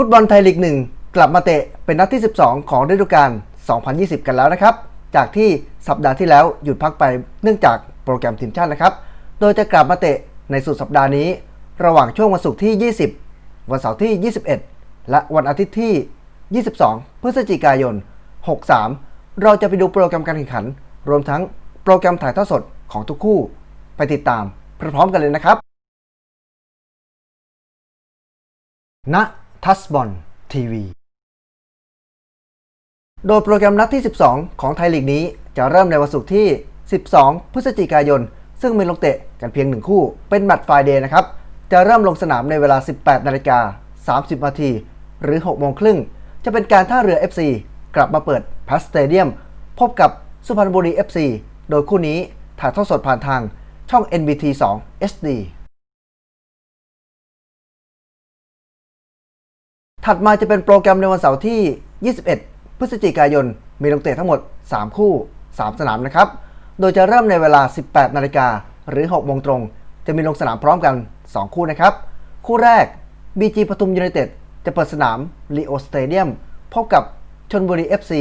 ฟุตบอลไทยลีกหนึ่งกลับมาเตะเป็นนัดที่ 12 ของฤดูกาล 2020 กันแล้วนะครับ จากที่สัปดาห์ที่แล้วหยุดพักไปเนื่องจากโปรแกรมทีมชาตินะครับ โดยจะกลับมาเตะในสุดสัปดาห์นี้ ระหว่างช่วงวันศุกร์ที่ 20 วันเสาร์ที่ 21 และวันอาทิตย์ที่ 22 พฤศจิกายน 63 เราจะไปดูโปรแกรมการแข่งขัน รวมทั้งโปรแกรมถ่ายทอดสดของทุกคู่ ไปติดตามพร้อมๆกันเลยนะครับณ ทัสบอลทีวีโดยโปรแกรมนัดที่ 12 ของไทยลีกนี้จะเริ่มในวันศุกร์ที่ 12 พฤศจิกายน ซึ่งมีลงเตะกันเพียงหนึ่งคู่ เป็นแมตช์ไฟเดย์นะครับ จะเริ่มลงสนามในเวลา 18 นาฬิกา 30 นาที หรือ 6 โมงครึ่ง จะเป็นการท่าเรือ FC กลับมาเปิดพัสเตเดียม พบกับสุพรรณบุรี FC โดยคู่นี้ถ่ายทอดสดผ่านทางช่อง NBT 2 SD ถัดมาจะเป็นโปรแกรมในวันเสาร์ที่ 21 พฤศจิกายน มีลงเตะทั้งหมด 3 คู่ 3 สนามนะครับ โดยจะเริ่มในเวลา 18 นาฬิกาหรือ 6 โมงตรง จะมีลงสนามพร้อมกัน 2 คู่นะครับ คู่แรก BG ปทุมยูไนเต็ดจะเปิดสนามลีโอสเตเดียมพบกับชนบุรี FC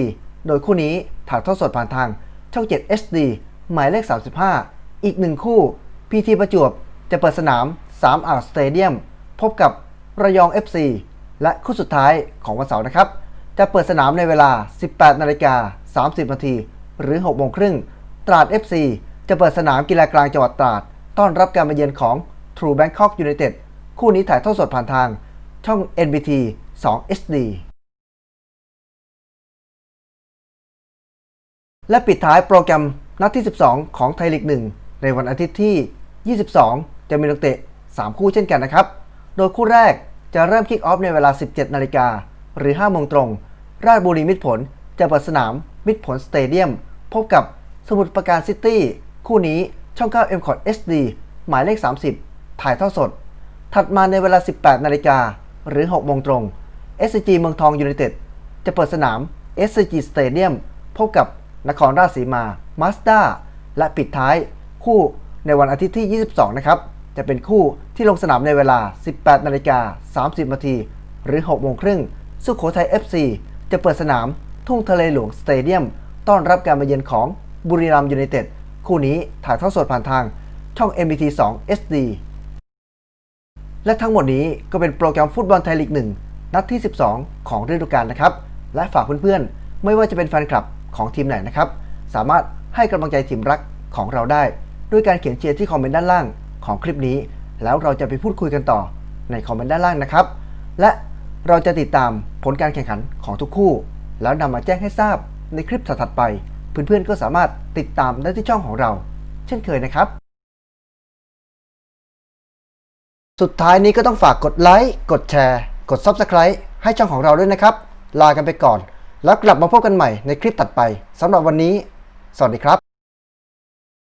โดยคู่นี้ถ่ายทอดสดผ่านทางช่อง 7 HD หมายเลข 35 อีกหนึ่งคู่ PT ประจวบจะเปิดสนาม 3 อ่าวสเตเดียมพบกับระยอง FC และคู่สุดท้ายของวันเสาร์นะครับ จะเปิดสนามในเวลา 18 นาฬิกา 30 นาที หรือ 6 โมงครึ่ง ตราด FC จะเปิดสนามกีฬากลางจังหวัดตราด ต้อนรับการมาเยือนของ True Bangkok United คู่นี้ถ่ายทอดสดผ่านทาง ช่อง NBT 2 HD และปิดท้ายโปรแกรมนัดที่ 12 ของไทยลีก 1 ในวันอาทิตย์ที่ 22 จะมีนักเตะ 3 คู่เช่นกันนะครับ โดยคู่แรก จะเริ่มคิกออฟในเวลา 17 นาฬิกาหรือ 5 โมงตรง ราชบุรีมิตรผลจะเปิดสนามมิตรผลสเตเดียม พบกับสมุทรปราการซิตี้ คู่นี้ช่อง 9 m c o t SD หมายเลข 30 ถ่ายทอดสด ถัดมาในเวลา 18 นาฬิกาหรือ 6 โมงตรง SCG เมืองทองยูไนเต็ดจะเปิดสนาม SCG Stadium พบกับนครราชสีมา มาสด้า และปิดท้ายคู่ในวันอาทิตย์ที่ 22 นะครับ จะเป็นคู่ที่ลงสนามในเวลา 18นาฬิกา30นาทีหรือ6โมงครึ่งสุโขทัย FC จะเปิดสนามทุ่งทะเลหลวงสเตเดียม ต้อนรับการมาเยือนของบุรีรัมย์ยูไนเต็ดคู่นี้ถ่ายทอดสดผ่านทางช่อง MBT 2 SD และทั้งหมดนี้ก็เป็นโปรแกรมฟุตบอลไทยลีก 1 นัดที่ 12 ของฤดูกาลนะครับ และฝากเพื่อนๆ ไม่ว่าจะเป็นแฟนคลับของทีมไหนนะครับ สามารถให้กำลังใจทีมรักของเราได้ ด้วยการเขียนเชียร์ที่คอมเมนต์ด้านล่าง ของคลิปนี้ แล้วเราจะไปพูดคุยกันต่อในคอมเมนต์ด้านล่างนะครับ และเราจะติดตามผลการแข่งขันของทุกคู่ แล้วนำมาแจ้งให้ทราบในคลิปถัดๆไป เพื่อนๆก็สามารถติดตามได้ที่ช่องของเรา เช่นเคยนะครับ สุดท้ายนี้ก็ต้องฝากกดไลค์กดแชร์กด Subscribe ให้ช่องของเราด้วยนะครับ ลากันไปก่อน แล้วกลับมาพบกันใหม่ในคลิปถัดไปสำหรับวันนี้ สวัสดีครับ